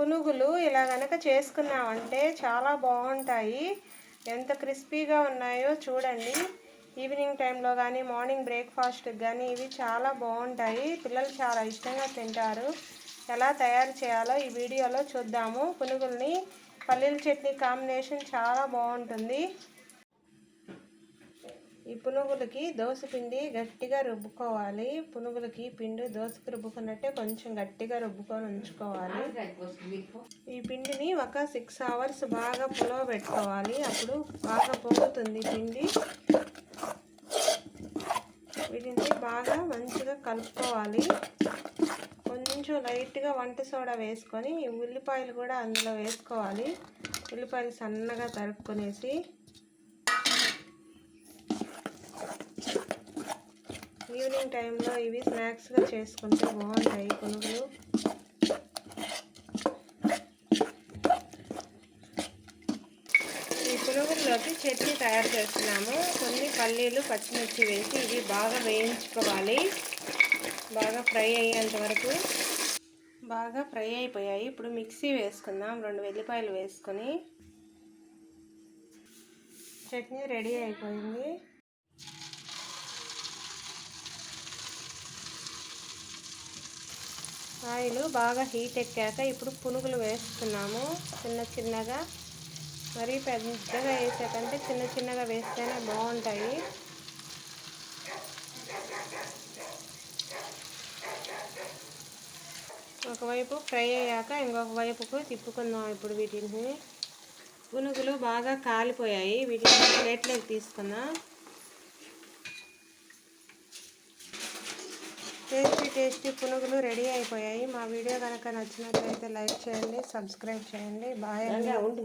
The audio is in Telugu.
పునుగులు ఇలా కనుక చేసుకున్నామంటే చాలా బాగుంటాయి. ఎంత క్రిస్పీగా ఉన్నాయో చూడండి. ఈవినింగ్ టైంలో కానీ మార్నింగ్ బ్రేక్ఫాస్ట్కి కానీ ఇవి చాలా బాగుంటాయి. పిల్లలు చాలా ఇష్టంగా తింటారు. ఎలా తయారు చేయాలో ఈ వీడియోలో చూద్దాము. పునుగుల్ని పల్లీల చట్నీ కాంబినేషన్ చాలా బాగుంటుంది. ఈ పునుగులకి పిండి గట్టిగా రుబ్బుకోవాలి. పునుగులకి పిండి దోశకి రుబ్బుకున్నట్టే కొంచెం గట్టిగా రుబ్బుకొని ఉంచుకోవాలి. ఈ పిండిని ఒక సిక్స్ అవర్స్ బాగా పులవ పెట్టుకోవాలి. అప్పుడు బాగా పొంగుతుంది పిండి. వీటిని బాగా మంచిగా కలుపుకోవాలి. కొంచెం లైట్గా వంట సోడా వేసుకొని ఉల్లిపాయలు కూడా అందులో వేసుకోవాలి. ఉల్లిపాయలు సన్నగా తరుక్కునేసి ఈవినింగ్ టైంలో ఇవి స్నాక్స్గా చేసుకుంటే బాగుంటాయి. పునుగులు ఈ పునుగుల్లోకి చట్నీ తయారు చేస్తున్నాము. కొన్ని పల్లీలు పచ్చిమిర్చి వేసి ఇవి బాగా వేయించుకోవాలి. బాగా ఫ్రై అయ్యేంత వరకు. బాగా ఫ్రై అయిపోయాయి. ఇప్పుడు మిక్సీ వేసుకుందాం. రెండు వెల్లిపాయలు వేసుకొని. చట్నీ రెడీ అయిపోయింది. ఆయిల్ బాగా హీట్ ఎక్కాక ఇప్పుడు పునుగులు వేస్తున్నాము. చిన్న చిన్నగా. మరీ పెద్దగా వేసాకంటే చిన్న చిన్నగా వేస్తేనే బాగుంటాయి. ఒకవైపు ఫ్రై అయ్యాక ఇంకొక వైపుకు తిప్పుకుందాం ఇప్పుడు వీటిని. పునుగులు బాగా కాలిపోయాయి. వీటిని ప్లేట్లోకి తీసుకుందాం. టేస్టీ టేస్టీ పునుగులు రెడీ అయిపోయాయి. మా వీడియో కనుక నచ్చినట్లయితే లైక్ చేయండి సబ్స్క్రైబ్ చేయండి. బాయ్ అండి.